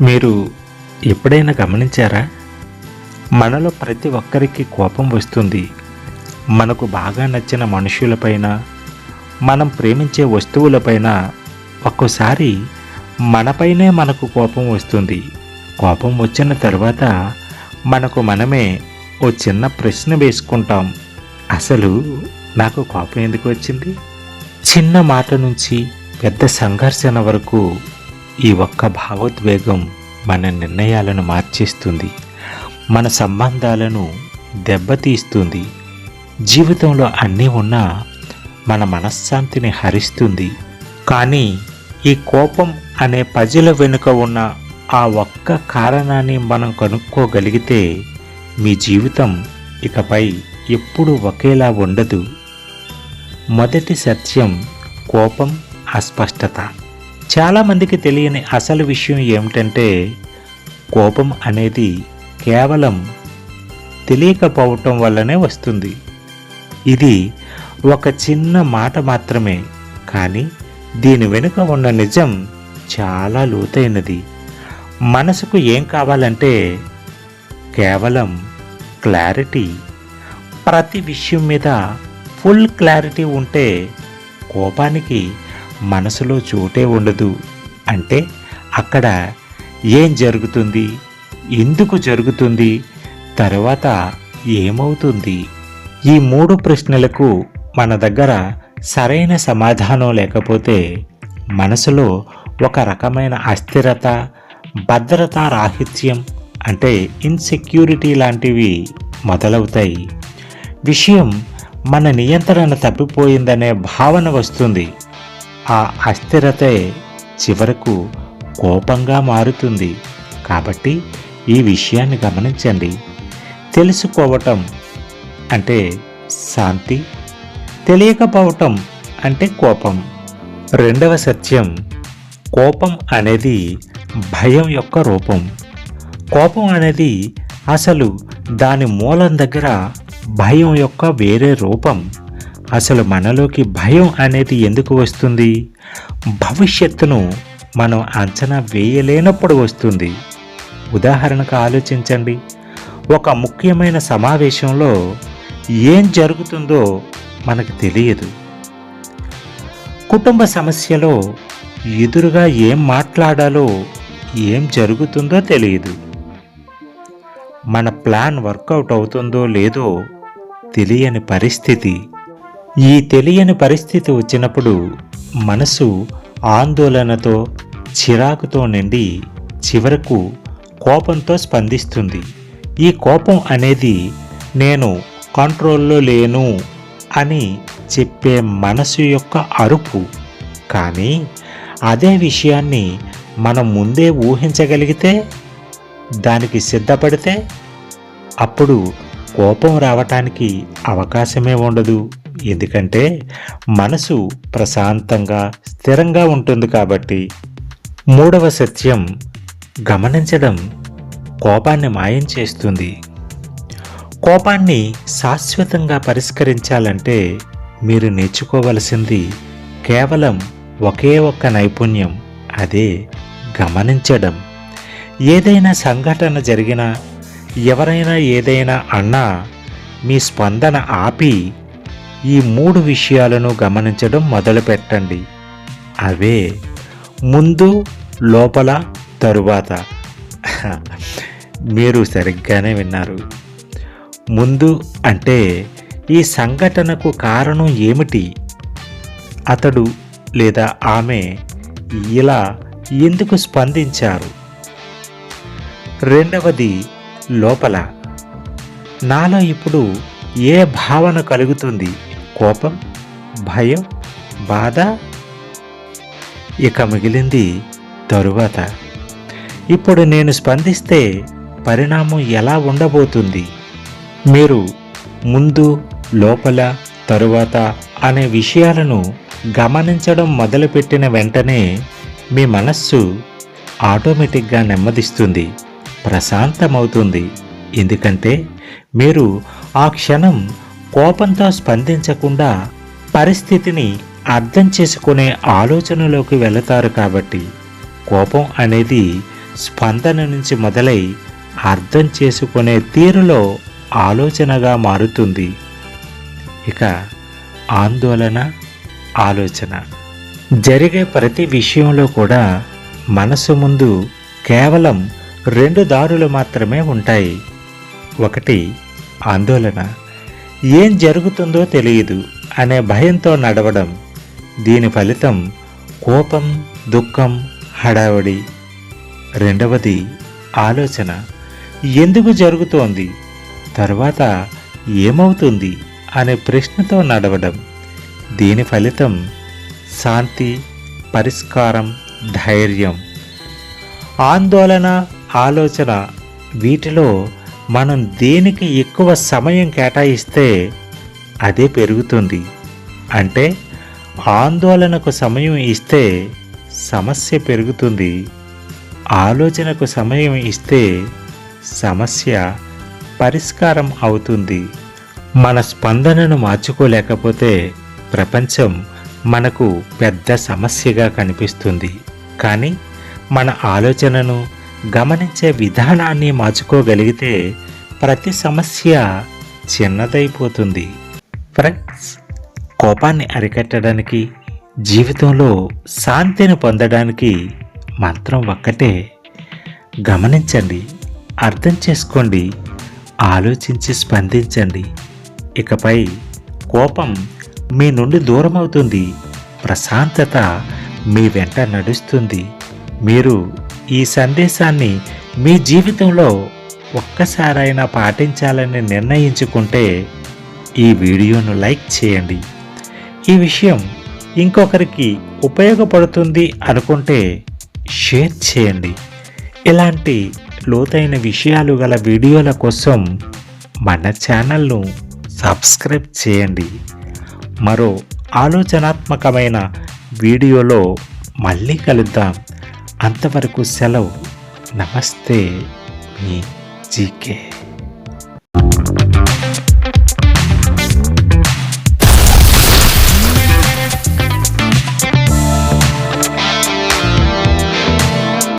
మీరు ఎప్పుడైనా గమనించారా? మనలో ప్రతి ఒక్కరికి కోపం వస్తుంది. మనకు బాగా నచ్చిన మనుషులపైన మనం ప్రేమించే వస్తువులపైన ఒక్కోసారి మనపైనే మనకు కోపం వస్తుంది. కోపం వచ్చిన తర్వాత మనకు మనమే ఓ చిన్న ప్రశ్న వేసుకుంటాం. అసలు నాకు కోపం ఎందుకు వచ్చింది? చిన్న మాట నుంచి పెద్ద సంఘర్షణ వరకు ఈ ఒక్క భావోద్వేగం మన నిర్ణయాలను మార్చేస్తుంది. మన సంబంధాలను దెబ్బతీస్తుంది. జీవితంలో అన్నీ ఉన్నా మన మనశ్శాంతిని హరిస్తుంది. కానీ ఈ కోపం అనే పజిల వెనుక ఉన్న ఆ ఒక్క కారణాన్ని మనం కనుక్కోగలిగితే మీ జీవితం ఇకపై ఎప్పుడూ ఒకేలా ఉండదు. మొదటి సత్యం కోపం అస్పష్టత. చాలామందికి తెలియని అసలు విషయం ఏమిటంటే కోపం అనేది కేవలం తెలియకపోవటం వల్లనే వస్తుంది. ఇది ఒక చిన్న మాట మాత్రమే కానీ దీని వెనుక ఉన్న నిజం చాలా లోతైనది. మనసుకు ఏం కావాలంటే కేవలం క్లారిటీ. ప్రతి విషయం మీద ఫుల్ క్లారిటీ ఉంటే కోపానికి మనసులో చోటే ఉండదు. అంటే అక్కడ ఏం జరుగుతుంది? ఎందుకు జరుగుతుంది? తర్వాత ఏమవుతుంది? ఈ మూడు ప్రశ్నలకు మన దగ్గర సరైన సమాధానం లేకపోతే మనసులో ఒక రకమైన అస్థిరత భద్రతా రాహిత్యం అంటే ఇన్సెక్యూరిటీ లాంటివి మొదలవుతాయి. విషయం మన నియంత్రణ తప్పిపోయిందనే భావన వస్తుంది. ఆ అస్థిరతే చివరకు కోపంగా మారుతుంది. కాబట్టి ఈ విషయాన్ని గమనించండి. తెలుసుకోవటం అంటే శాంతి తెలియకపోవటం అంటే కోపం. రెండవ సత్యం కోపం అనేది భయం యొక్క రూపం. కోపం అనేది అసలు దాని మూలం దగ్గర భయం యొక్క వేరే రూపం. అసలు మనలోకి భయం అనేది ఎందుకు వస్తుంది? భవిష్యత్తును మనం అంచనా వేయలేనప్పుడు వస్తుంది. ఉదాహరణకు ఆలోచించండి. ఒక ముఖ్యమైన సమావేశంలో ఏం జరుగుతుందో మనకు తెలియదు. కుటుంబ సమస్యలో ఎదురుగా ఏం మాట్లాడాలో ఏం జరుగుతుందో తెలియదు. మన ప్లాన్ వర్కౌట్ అవుతుందో లేదో తెలియని పరిస్థితి. ఈ తెలియని పరిస్థితి వచ్చినప్పుడు మనసు ఆందోళనతో చిరాకుతో నిండి చివరకు కోపంతో స్పందిస్తుంది. ఈ కోపం అనేది నేను కంట్రోల్లో లేను అని చెప్పే మనసు యొక్క అరుపు. కానీ అదే విషయాన్ని మనం ముందే ఊహించగలిగితే దానికి సిద్ధపడితే అప్పుడు కోపం రావటానికి అవకాశమే ఉండదు. ఎందుకంటే మనసు ప్రశాంతంగా స్థిరంగా ఉంటుంది కాబట్టి మూడవ సత్యం గమనించడం కోపాన్ని మాయం చేస్తుంది. కోపాన్ని శాశ్వతంగా పరిష్కరించాలంటే మీరు నేర్చుకోవలసింది కేవలం ఒకే ఒక్క నైపుణ్యం అదే గమనించడం. ఏదైనా సంఘటన జరిగినా ఎవరైనా ఏదైనా అన్నా మీ స్పందన ఆపి ఈ మూడు విషయాలను గమనించడం మొదలుపెట్టండి. అవే ముందు లోపల తరువాత. మీరు సరిగ్గానే విన్నారు. ముందు అంటే ఈ సంఘటనకు కారణం ఏమిటి? అతడు లేదా ఆమె ఇలా ఎందుకు స్పందించారు? రెండవది లోపల. నాలో ఇప్పుడు ఏ భావన కలుగుతుంది? కోపం భయం బాధ ఇక మిగిలింది తరువాత. ఇప్పుడు నేను స్పందిస్తే పరిణామం ఎలా ఉండబోతుంది? మీరు ముందు లోపల తరువాత అనే విషయాలను గమనించడం మొదలుపెట్టిన వెంటనే మీ మనస్సు ఆటోమేటిక్గా నెమ్మదిస్తుంది ప్రశాంతమవుతుంది. ఎందుకంటే మీరు ఆ క్షణం కోపంతో స్పందించకుండా పరిస్థితిని అర్థం చేసుకునే ఆలోచనలోకి వెళతారు కాబట్టి కోపం అనేది స్పందన నుంచి మొదలై అర్థం చేసుకునే తీరులో ఆలోచనగా మారుతుంది. ఇక ఆందోళన ఆలోచన జరిగే ప్రతి విషయంలో కూడా మనసు ముందు కేవలం రెండు దారులు మాత్రమే ఉంటాయి. ఒకటి ఆందోళన ఏం జరుగుతుందో తెలియదు అనే భయంతో నడవడం దీని ఫలితం కోపం దుఃఖం హడావడి. రెండవది ఆలోచన. ఎందుకు జరుగుతోంది? తర్వాత ఏమవుతుంది అనే ప్రశ్నతో నడవడం. దీని ఫలితం శాంతి పరిష్కారం ధైర్యం. ఆందోళన ఆలోచన వీటిలో మనం దేనికి ఎక్కువ సమయం కేటాయిస్తే అదే పెరుగుతుంది. అంటే ఆందోళనకు సమయం ఇస్తే సమస్య పెరుగుతుంది. ఆలోచనకు సమయం ఇస్తే సమస్య పరిష్కారం అవుతుంది. మన స్పందనను మార్చుకోలేకపోతే ప్రపంచం మనకు పెద్ద సమస్యగా కనిపిస్తుంది. కానీ మన ఆలోచనను గమనించే విధానాన్ని మార్చుకోగలిగితే ప్రతి సమస్య చిన్నదైపోతుంది. ఫ్రెండ్స్ కోపాన్ని అరికట్టడానికి జీవితంలో శాంతిని పొందడానికి మంత్రం ఒక్కటే. గమనించండి అర్థం చేసుకోండి ఆలోచించి స్పందించండి. ఇకపై కోపం మీ నుండి దూరం అవుతుంది ప్రశాంతత మీ వెంట నడుస్తుంది. మీరు ఈ సందేశాన్ని మీ జీవితంలో ఒక్కసారైనా పాటించాలని నిర్ణయించుకుంటే ఈ వీడియోను లైక్ చేయండి. ఈ విషయం ఇంకొకరికి ఉపయోగపడుతుంది అనుకుంటే షేర్ చేయండి. ఇలాంటి లోతైన విషయాలు గల వీడియోల కోసం మన ఛానల్ను సబ్స్క్రైబ్ చేయండి. మరో ఆలోచనాత్మకమైన వీడియోలో మళ్ళీ కలుద్దాం. అంతవరకు సెలవు. నమస్తే మీ జీకే.